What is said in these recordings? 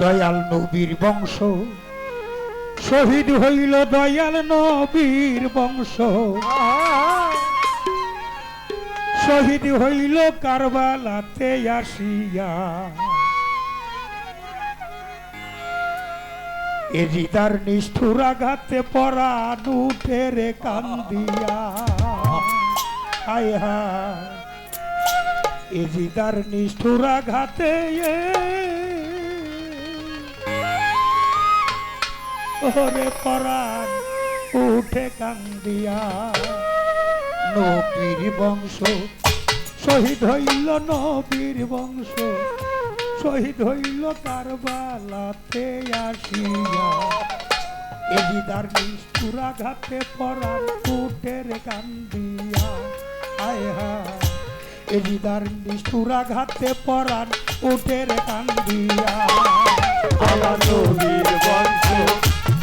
দয়াল নবীর বংশ। শহীদ হইল দয়াল নবীর বংশ। শহীদ হইল কারবালাতে আসিয়া। এজিদার নিষ্ঠুর আঘাতে উঠে রে কান্দিয়া। হায় হায় এজিদার নিষ্ঠুর আঘাতে ওরে পরাণ, উঠে কান্দিয়া। নবীর বংশ, শহীদ হইল নবীর বংশ, শহীদ হইল কারবালাতে আসিয়া। এদিদার নিষ্ঠুরা ঘাতে পরাণ উঠের কান্দিয়া। আয় হায় এদিদার নিষ্ঠুরা ঘাতে পরাণ উঠের কান্দিয়া। আমার নবীর বংশ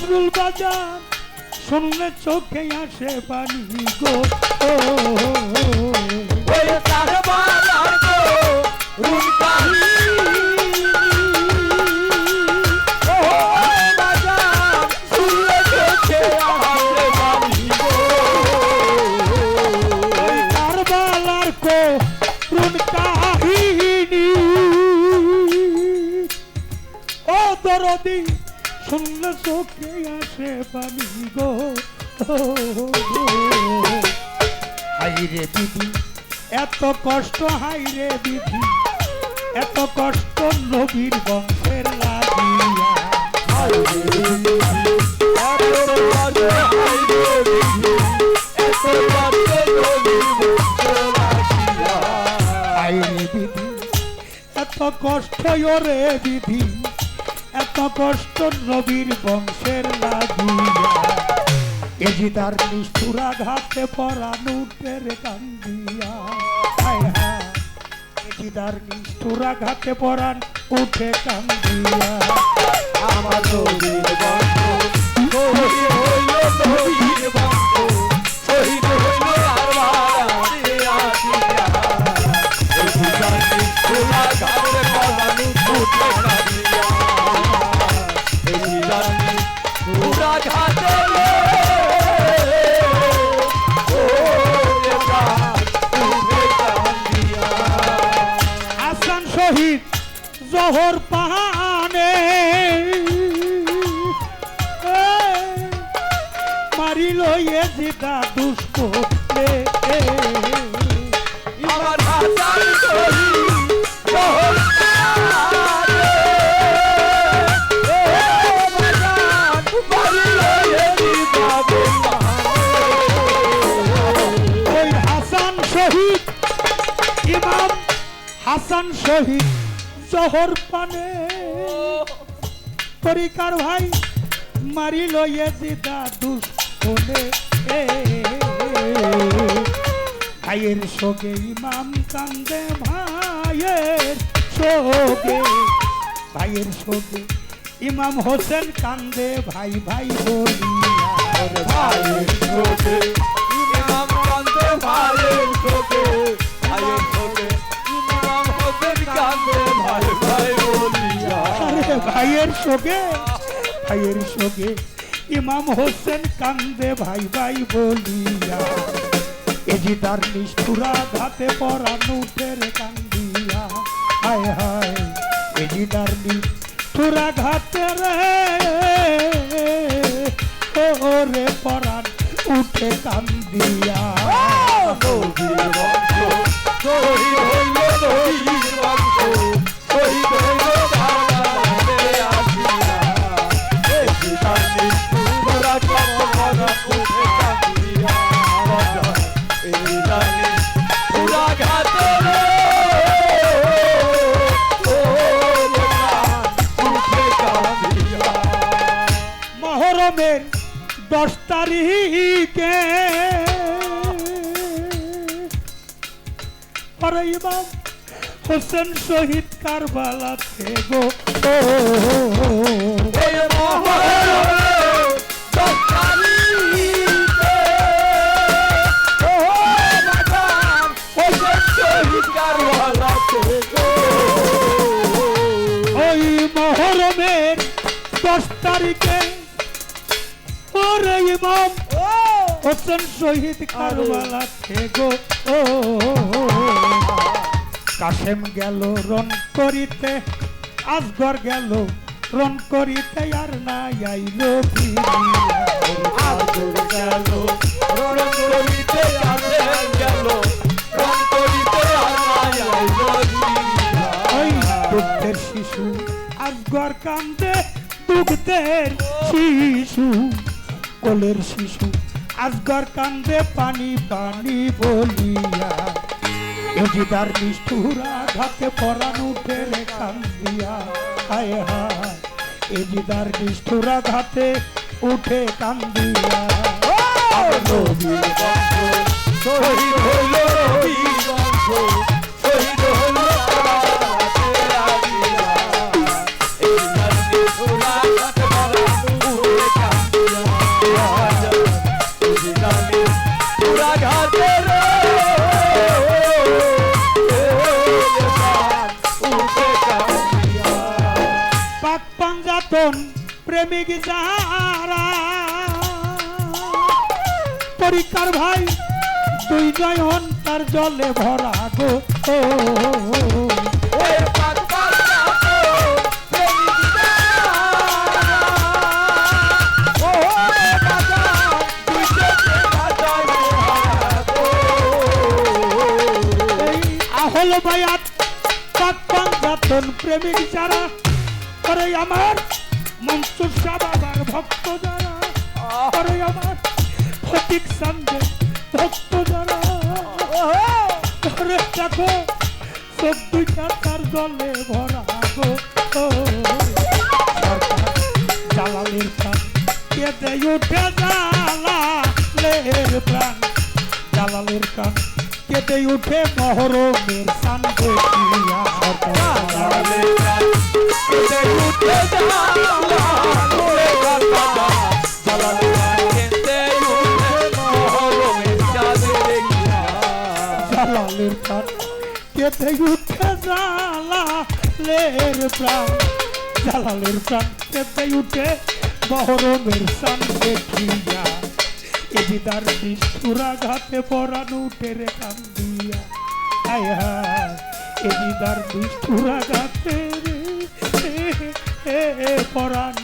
নজরুল বাজার শুনলে চোখে আসে বাণী গো। ও, ওই কারবালার গো ও দরদি শুনলে চোখে আসে বাণী গো। হাইরে দিদি, এত কষ্ট হাইরে দিদি, এত কষ্ট নবীর বংশের লাগিয়া। এত কষ্ট, ওরে দিদি কষ্ট নবীর বংশের লাগিয়া। এজিদার নিষ্ঠুরা ঘাটে পরানুটের কান্দিয়া। এজি তার নিষ্ঠুরা ঘাটে পরান উঠে কান্দিয়া। আমার শহীদ জহর পাহানে। মারিল এ জিদা দুষ্প হাসান শহীদ জহর পানে। তরিকার ভাই মারিল এ জিদা দুষ্পনে ভাইয়ের শোকে ইমাম কান্দে ভাইয়ের শোকে। ভাইয়ের শোকে ইমাম হোসেন কান্দে ভাই ভাই বলিয়া। ভাইয়ের শোকে, ভাইয়ের শোকে ভাইয়ের শোকে ইমাম হোসেন কান্দে, ভাই ভাই বলিয়া। এজি তার নিষ্ঠুরা ঘাতে পরা নুটের কান্দিয়া। হায় হায় এজি তার নিষ্ঠুরা ঘাতে রে। ও রে পরাণ, উঠে কান্দিয়া। দশ তারিখে। আরে ইমাম হোসেন শহীদ কারবালাতে গো। ওই মহরমের দশ তারিখে ওরে ইমাম হোসেন শহীদ কারবালাতে গো ও। কাশেম গেল রন করিতে আসগর গেল রন করিতে আর না আইলো ফিরিয়া আদর গেল রণ করিতে আসেন গেল রণ করিতে আমায় আইলো ওই শিশু আসগর কান্দে দুগ্ধের শিশু। কোলের শিশু। আসগর কান্দে পানি পানি বলিয়া। এজিদার নিষ্ঠুরা ঘাতে উঠে রে কান্দিয়া। হায় হায় এজিদার নিষ্ঠুরা ঘাতে উঠে কান্দিয়া। শহীদ হইল শহীদ হইল দুই নয়ন তার জলে ভরা গো। ও, আহল বায়াত পাক পাঞ্জাতন প্রেমিক যারা করে আমার মনসুর শাহ ভক্ত যারা করে আমার ফটিক সন্দেহ দেখো চোখ দুইটা তার জলে ভরা গো। প্রাণ কেঁদে উঠে জালালের প্রাণ। জালালের প্রাণ কেঁদে উঠে মহরমের সান দেখিয়া প্রাণ কেঁদে উঠে জালালের প্রাণ জালালের প্রাণ কেঁদে উঠে মহরমের সান দেখিয়া এদিদার নিষ্ঠুরা ঘাতে পরান উঠে রে কান্দিয়া হায় হায় এদিদার নিষ্ঠুরা রে পরান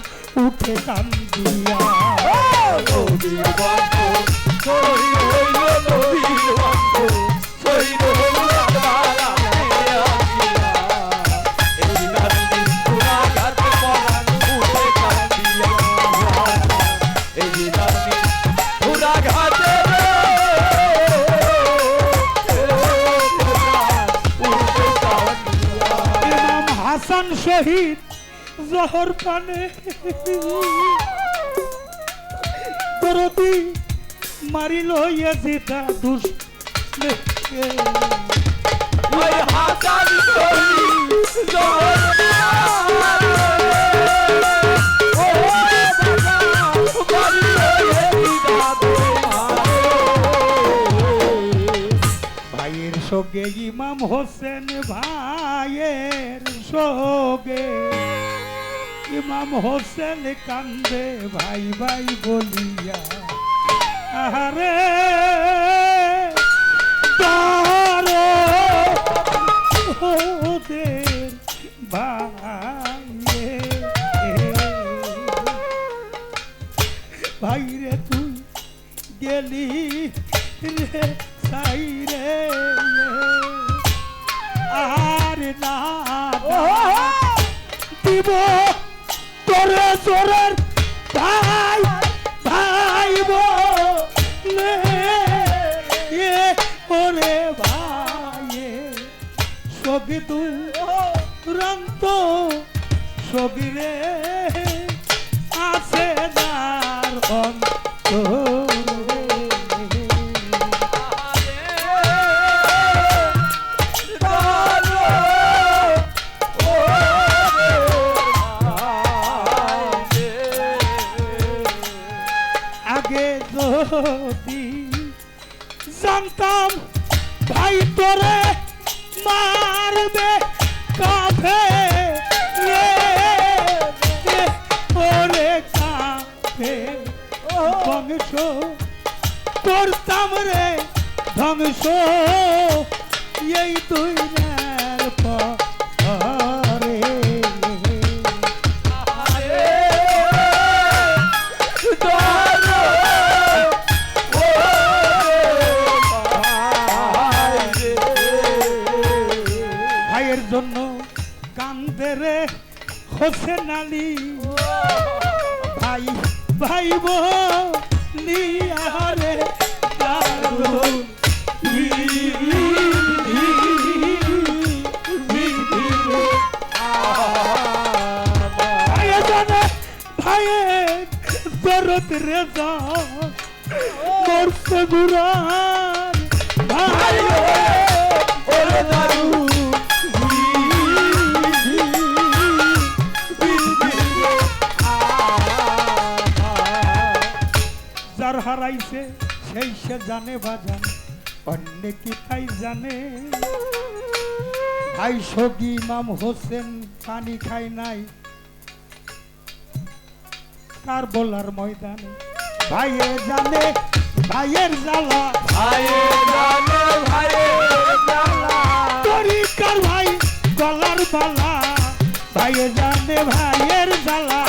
উঠে কান্দিয়া জহর পানে দরদি মারিল ইয়াজিদা দুষ ওই জহর ও ভাইয়ের সঙ্গে ইমাম হোসেন ভাইয়ের সঙ্গে। ইমাম হোসেন কান্দে ভাই ভাই বলিয়া আরে তারে ওদের ভাইয়ে ভাইরে তুই গেলি রে সাই রে। আর না দিব তোরে তোরের ভাই ভাই ওরে ভাই সগি তুই রান্ত সগিরে আছে দার অন্তরে। ভাই যার হারাইছে, সেই সে জানে বাজান অন্য কি তাই জানে? ভাই সগি ইমাম হোসেন পানি খাই নাই। কার বলার ময়দানে ভাইয়ে জানে ভাইয়ের জ্বালা। তরিকার ভাই গলার বালা। ভাইয়ে জানে ভাইয়ের জ্বালা।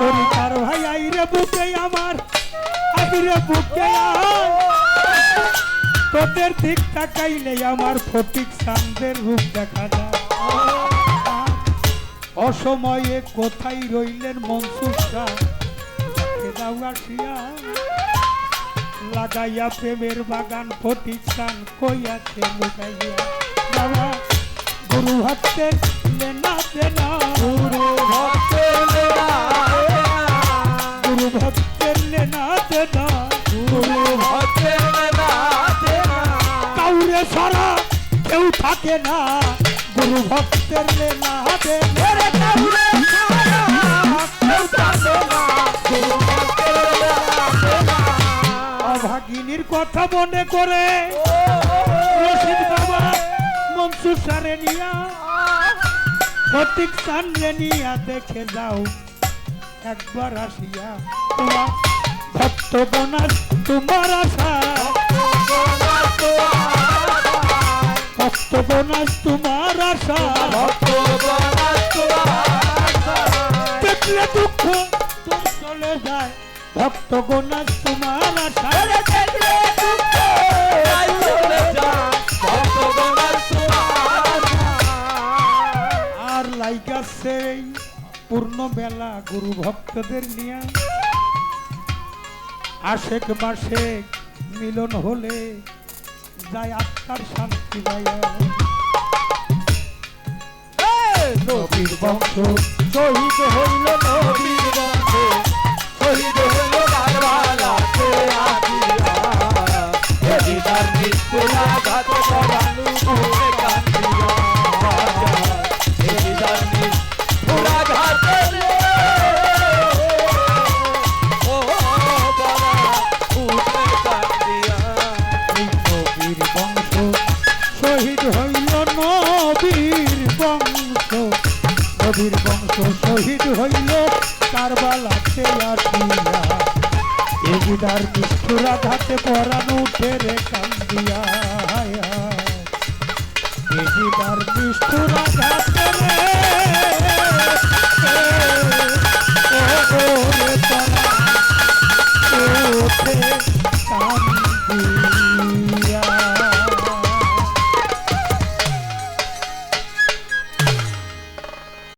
তরিকার ভাই আইরে বুকে আমার আইরে বুকে তোদের দিক তাকাইলে আমার ফটিক সান্দের রূপ দেখা যায়। অসময়ে কোথায় রইলেন আসিয়া লাগাইয়া প্রেমের বাগান সান কইয়াছে লুকাইয়া। বাবা গুরু ভক্তের লেনা দেনা। গুরু গুরু ভক্তের লেনা দেনা। কাউরে সারা কেউ থাকে না। অভাগিনীর কথা মনে করে রশিদ বাবা মনসুর সারে দেখে যাও। একবার আসিয়া তোমার ভক্ত বনাস, তোমার আশা। ভক্ত তোমার আশা। দেখলে দুঃখ তোর চলে যায়। ভক্তগণাস তোমার আশা। আর লাইকা সেই পূর্ণ বেলা গুরু ভক্তদের নিয়ে। আশেক মাসেক মিলন হলে যায় আত্মার শান্তি নবীর বংশ শহীদ হইল নবীর বংশ শহীদ কারবালাতে আসিয়া। এগিদার নিষ্ঠুরা ঘাতে পরানো উঠে কান্দিয়া। এগুদার নিষ্ঠুরা